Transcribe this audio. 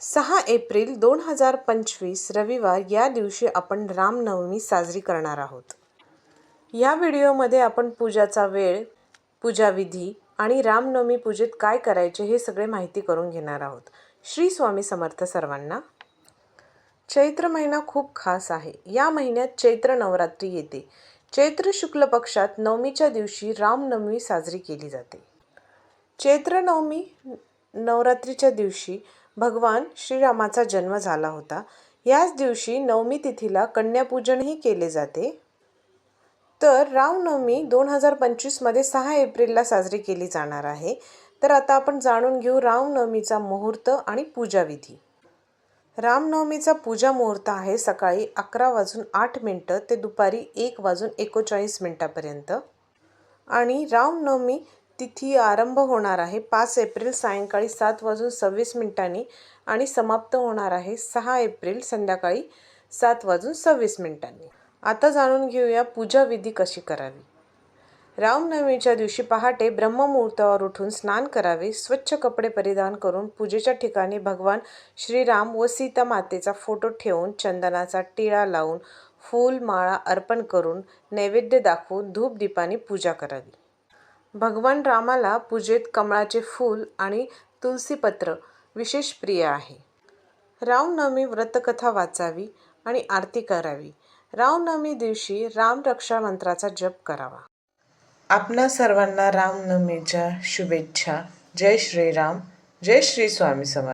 सहा एप्रिल दोन हजार पंचवीस रविवार या दिवशी आपण रामनवमी साजरी करणार आहोत. या व्हिडिओमध्ये आपण पूजाचा वेळ पूजाविधी आणि रामनवमी पूजेत काय करायचे हे सगळे माहिती करून घेणार आहोत. श्री स्वामी समर्थ सर्वांना. चैत्र महिना खूप खास आहे. या महिन्यात चैत्र नवरात्री येते. चैत्र शुक्ल पक्षात नवमीच्या दिवशी रामनवमी साजरी केली जाते. चैत्र नवमी नवरात्रीच्या दिवशी भगवान श्रीरामाचा जन्म झाला होता. याच दिवशी नवमी तिथीला कन्यापूजनही केले जाते. तर रामनवमी दोन हजार पंचवीसमध्ये सहा एप्रिलला साजरी केली जाणार आहे. तर आता आपण जाणून घेऊ रामनवमीचा मुहूर्त आणि पूजाविधी रामनवमीचा पूजा मुहूर्त आहे सकाळी अकरा वाजून आठ मिनटं ते दुपारी एक वाजून एकोचाळीस मिनटापर्यंत. आणि रामनवमी तिथी आरंभ होणार आहे. पाच एप्रिल सायंकाळी सात वाजून सव्वीस मिनिटांनी आणि समाप्त होणार आहे. सहा एप्रिल संध्याकाळी सात वाजून सव्वीस मिनिटांनी. आता जाणून घेऊया पूजाविधी कशी करावी. रामनवमीच्या दिवशी पहाटे ब्रह्ममुहूर्तावर उठून स्नान करावे स्वच्छ कपडे परिधान करून पूजेच्या ठिकाणी भगवान श्रीराम व सीता मातेचा फोटो ठेवून चंदनाचा टिळा लावून फूल माळा अर्पण करून नैवेद्य दाखवून धूपदीपाने पूजा करावी. भगवान रामाला पूजेत कमळाचे फूल आणि तुलसीपत्र विशेष प्रिय आहे. रामनवमी व्रतकथा वाचावी आणि आरती करावी. रामनवमी दिवशी रामरक्षा मंत्राचा जप करावा. आपणा सर्वांना रामनवमीच्या शुभेच्छा. जय श्रीराम. जय श्री स्वामी समर्थ.